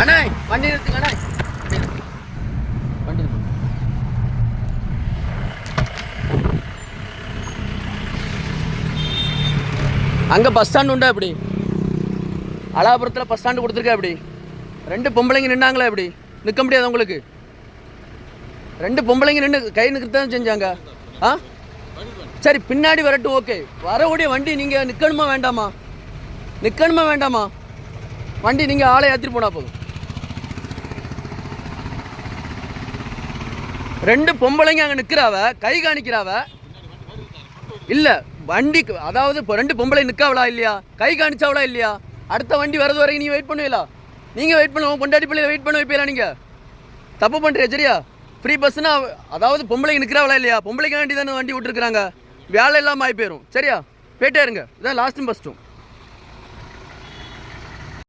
அண்ணா வண்டி நிறுத்துங்க அண்ணா வண்டி அங்கே பஸ் ஸ்டாண்ட் உண்டா எப்படி அலாபுரத்தில் பஸ் ஸ்டாண்டு கொடுத்துருக்கா எப்படி ரெண்டு பொம்பளைங்க நின்னாங்களா எப்படி நிற்க முடியாது உங்களுக்கு? ரெண்டு பொம்பளைங்க நின்று கை நிற்கிறது தான் செஞ்சாங்க? ஆ? சரி பின்னாடி வரட்டும் ஓகே வரக்கூடிய வண்டி நீங்கள் நிற்கணுமா வேண்டாமா? நிற்கணுமா வேண்டாமா? வண்டி நீங்கள் ஆளை ஏற்றிட்டு போனால் போதும். ரெண்டு பொம்பளைங்க அங்கே நிற்கிறாவ கை காணிக்கிறாவ? இல்லை வண்டி அதாவது இப்போ ரெண்டு பொம்பளை நிற்காவளா இல்லையா? கை காணிச்சாவளா இல்லையா? அடுத்த வண்டி வரது வரைக்கும் நீங்கள் வெயிட் பண்ணுவீங்களா நீங்கள் வெயிட் பண்ணுவோம் பொண்டாடி பிள்ளைய வெயிட் பண்ண வைப்பீங்களா நீங்கள் தப்பு பண்ணுறியா சரியா? ஃப்ரீ பஸ்ஸுனா அதாவது பொம்பளைங்க நிற்கிறாவளா இல்லையா? பொம்பளைக்கு வேண்டி தானே வண்டி விட்டுருக்குறாங்க. வேலை இல்லாமல் ஆகி போயிடும் சரியா? போயிட்டே இருங்க. இதான் லாஸ்ட்டும் ஃபஸ்ட்டும்